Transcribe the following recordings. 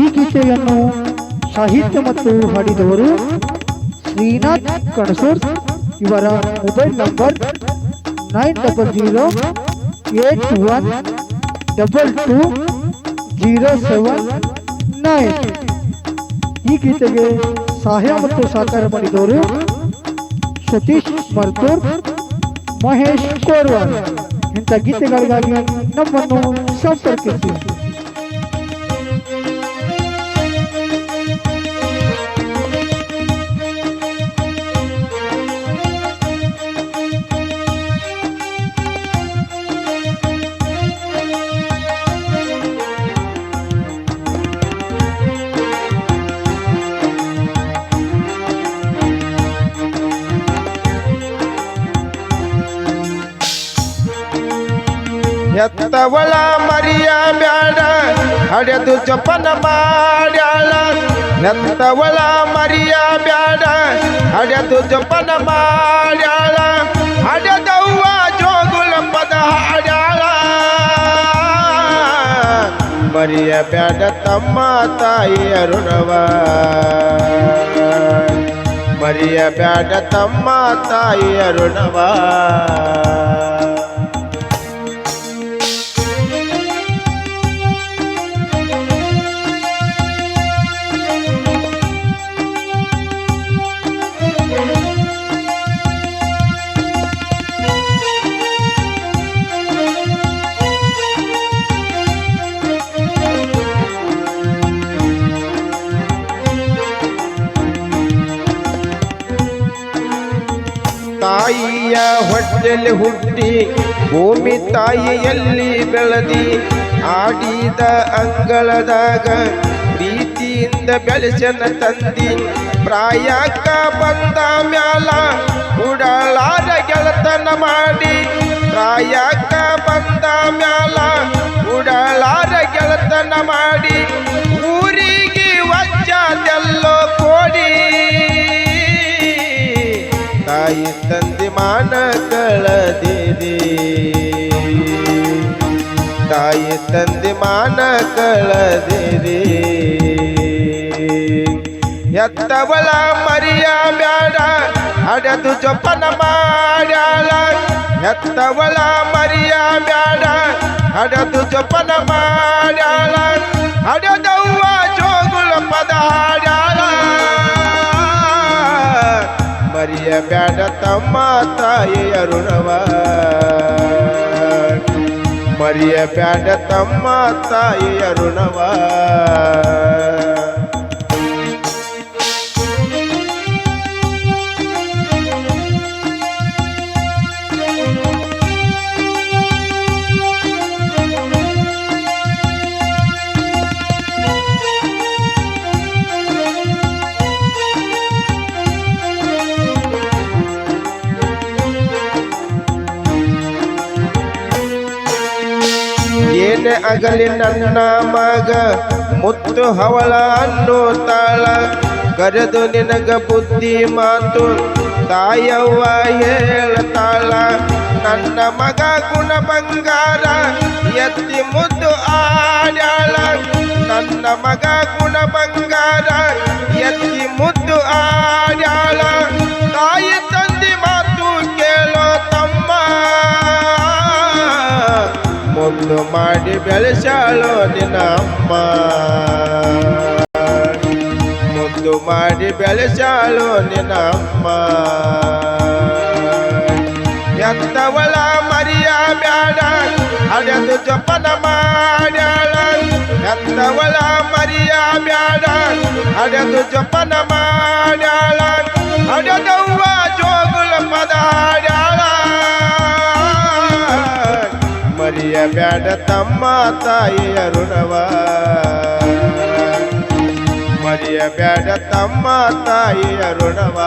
ಈ ಗೀತೆಯನ್ನು ಸಾಹಿತ್ಯ ಮತ್ತು ಹಾಡಿದವರು ಶ್ರೀನಾಥ್ ಕಣಸೂರ್. ಇವರ mobile number nine double zero eight one double two zero seven nine. ಈ ಗೀತೆಗೆ ಸಹಾಯ ಮತ್ತು ಸಹಕಾರ ಮಾಡಿದವರು ಸತೀಶ್ ಮರ್ತೂರ್, ಮಹೇಶ್ ಕೋರ್ವಾರ್ ಇಂಥ ಗೀತೆಗಳಿಗಾಗಿ ನಮ್ಮನ್ನು ಸಂಪರ್ಕಿಸಿ. ಎತ್ತವಳ ಮರಿಯ ಬ್ಯಾಡ ಹಡೆದು ಜಪನ ಮಾಡ್ಯಾಳ. ಎತ್ತವಳ ಮರಿಯ ಬ್ಯಾಡ ಹಡೆದು ಜಪನ ಮಾಡ್ಯಾಳ. ಹಡೆದವ್ವ ಜೋಗುಳ ಪದ ಹಾಡ್ಯಾಳ. ಮರಿಯ ಬ್ಯಾಡ ತಮ್ಮ ತಾಯಿಯ ಋಣವ ಮರಿಯ ಬ್ಯಾಡ ತಮ್ಮ ತಾಯಿಯ ಋಣವ ತಾಯಿಯ ಹೊಟ್ಟೆಯಲ್ಲಿ ಹುಟ್ಟಿ, ಭೂಮಿ ತಾಯಿಯಲ್ಲಿ ಬೆಳೆದಿ, ಆಡಿದ ಅಂಗಳದಾಗ ಪ್ರೀತಿಯಿಂದ ಬೆಳೆಸನ ತಂದಿ, ಪ್ರಾಯಕ್ಕ ಬಂದ ಮ್ಯಾಲ ಉಡಲಾರ ಗೆಳತನ ಮಾಡಿ, ಪ್ರಾಯಕ್ಕ ಬಂದ ಮ್ಯಾಲ ಉಡಲಾರ ಗೆಳತನ ಮಾಡಿ, ಊರಿಗೆ ವಜ್ಜದೆಲ್ಲೋ ಕೋಡಿ. ತಾಯಿ ಮಾನ ಕಳದಿರಿ ತಾಯಿ ತಂದೆ ಮಾನ ಕಳದಿರಿ ಎತ್ತವಳ ಮರಿಯ ಬ್ಯಾಡ ಹಡೆದು ಜೋಪನ ಮಾಡ್ಯಾಳ. ಎತ್ತವಳ ಮರಿಯ ಬ್ಯಾಡ ಹಡೆದು ಜೋಪನ ಮಾಡ್ಯಾಳ. ಹಡೆದವ್ವ ಬ್ಯಾಡ ತಮ್ಮ ತಾಯಿಯ ಋಣವ ಮರಿಯ ಬ್ಯಾಡ ತಮ್ಮ ತಾಯಿಯ ಋಣವ ಆಗಲಿ ನನ್ನ ಮಗ, ಮುತ್ತು ಹವಳ ಅನ್ನೋ ತಾಳ. ಕರೆದು ನಿನಗ ಬುದ್ಧಿ ಮಾತು, ತಾಯವ್ವ ಹೇಳ್ತಾಳ. ನನ್ನ ಮಗ ಗುಣ ಬಂಗಾರ, ಎತ್ತಿ ಮುದ್ದು ಆಡ್ಯಾಳ. ನನ್ನ ಮಗ ಗುಣ ಬಂಗಾರ, ಎತ್ತಿ ಮುದ್ದು ಆಡ್ಯಾಳ. ಮುದ್ದು ಮಾಡಿ ಬೆಳೆಸಾಳೋ ನಿನ್ನ ಅಮ್ಮ ಮುದ್ದು ಮಾಡಿ ಬೆಳೆಸಾಳೋ ನಿನ್ನ ಅಮ್ಮ ಎತ್ತವಳ ಮರಿಯ ಬ್ಯಾಡ ಹಡೆದು ಜಪನ ಮಾಡ್ಯಾಳ ಎತ್ತವಳ ಮರಿಯ ಬ್ಯಾಡ ಹಡೆದು ಬ್ಯಾಡ ತಮ್ಮ ತಾಯಿಯ ಋಣವ. ಮರಿಯ ಬ್ಯಾಡ ತಮ್ಮ ತಾಯಿಯ ಋಣವ.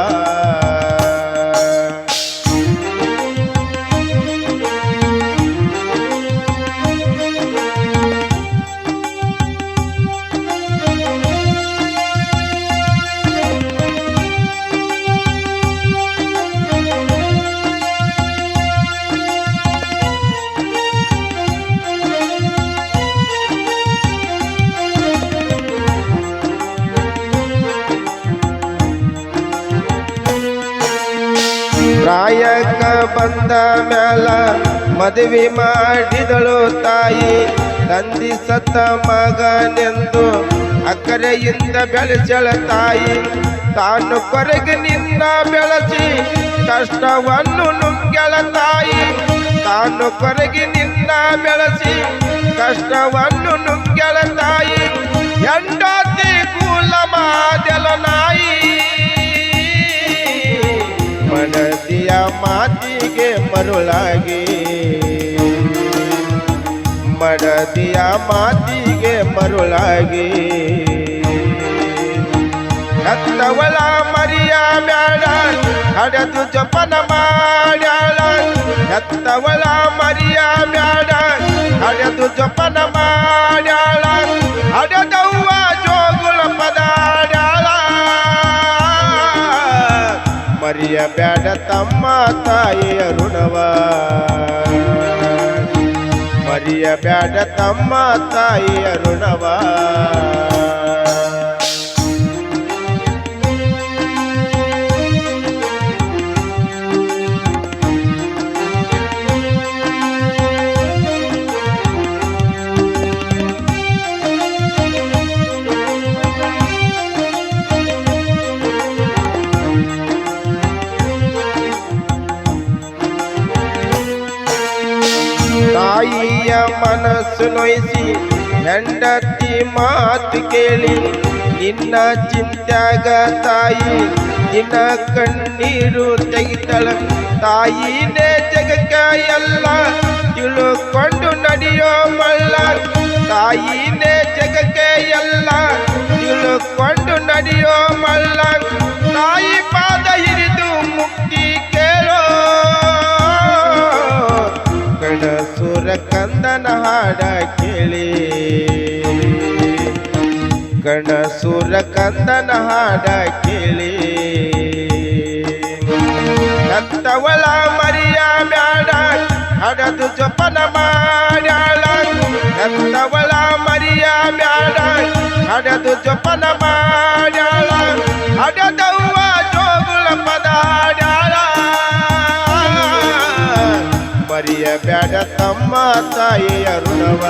ಬಂದ ಮ್ಯಾಲ ಮದುವೆ ಮಾಡಿದಳು ತಾಯಿ. ತಂದಿ ಸತ್ತ ಮಗನೆಂದು ಅಕ್ಕರೆಯಿಂದ ಬೆಳೆಸಳ ತಾಯಿ. ತಾನು ಕೊರಗೆ ನಿನ್ನ ಬೆಳೆಸಿ ಕಷ್ಟವನ್ನು ನುಂಗೆಳ ತಾಯಿ. ತಾನು ಕೊರಗೆ ನಿನ್ನ ಬೆಳೆಸಿ ಕಷ್ಟವನ್ನು ನುಂಗೆಳ ತಾಯಿ. ಎಂಡತಿ ಕೂಲ ಮಾದೆಲ ನಾಯಿ. ಮಾತಿಗೆ ಮರುಳಾಗಿ ಮಡದಿಯ ಮಾತಿಗೆ ಮರುಳಾಗಿ ಹತ್ತವಳ ಮರಿಯ ಬ್ಯಾಡ ಹಡದು ಜಪನ ಮಾಡ್ಯಾಳ ಹತ್ತವಳ ಮರಿಯ ಬ್ಯಾಡ ಹಡದು ಜಪನ ಮಾಡ್ಯಾಳ ಬ್ಯಾಡ ತಮ್ಮ ತಾಯಿಯ ಋಣವ. ಮರಿಯ ಬ್ಯಾಡ ತಮ್ಮ ತಾಯಿಯ ಋಣವ. ಮನಸ್ಸು ನೋಯಿಸಿ ಹೆಂಡತಿ ಮಾತು ಕೇಳಿ, ನಿನ್ನ ಚಿಂತ್ಯಾಗ ತಾಯಿ, ನಿನ್ನ ಕಣ್ಣೀರು ತೆಗಿತಳ. ತಾಯಿನೇ ಜಗಕ್ಕ ಎಲ್ಲ ತಿಳುಕೊಂಡು ನಡೆಯೋ ಮಲ್ಲ ತಾಯಿನೇ ಜಗಕ್ಕೆ ಎಲ್ಲ ತಿಳುಕೊಂಡು ನಡೆಯೋ ಗಣಸುರ ಕಂದನ ಹಾಡ ಕೇಳಿ. ಹತ್ತವಳ ಮರಿಯ ಬ್ಯಾಡ ಹಡದು ಜಪನ ಮಾಡ್ಯಾಳ. ಹತ್ತವಳ ಮರಿಯ ಬ್ಯಾಡ ಹಡದು ಜಪನ ಮಾಡ್ಯಾಳ. ಹಡದವ್ವ ಜೋಗುಳ ಪದಾಡ್ಯಾಳ. ಮರಿಯ ಬ್ಯಾಡ ತಮ್ಮ ತಾಯಿಯ ಋಣವ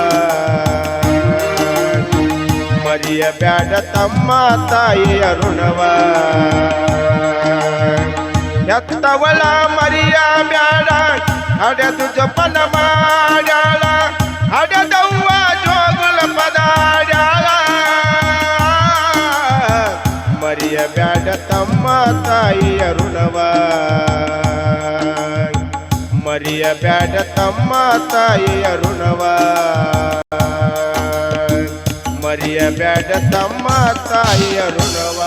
ಮರಿಯ ಬ್ಯಾಡ ತಮ್ಮ ತಾಯಿಯ ಋಣವ. ಎತ್ತವಳ ಮರಿಯ ಬ್ಯಾಡ, ಹಡೆದು ಜಪನ ಮಾಡ್ಯಾಳ, ಹಡೆದವ್ವ ಜೋಗುಳ ಪದಾಡ್ಯಾಳ. ಮರಿಯ ಬ್ಯಾಡ ತಮ್ಮ ತಾಯಿಯ ಋಣವ. ಮರಿಯ ಬ್ಯಾಡ ತಮ್ಮ ತಾಯಿಯ ಋಣವ. ಬ್ಯಾಡ ತಮ್ಮ ತಾಯಿಯ ಋಣವ.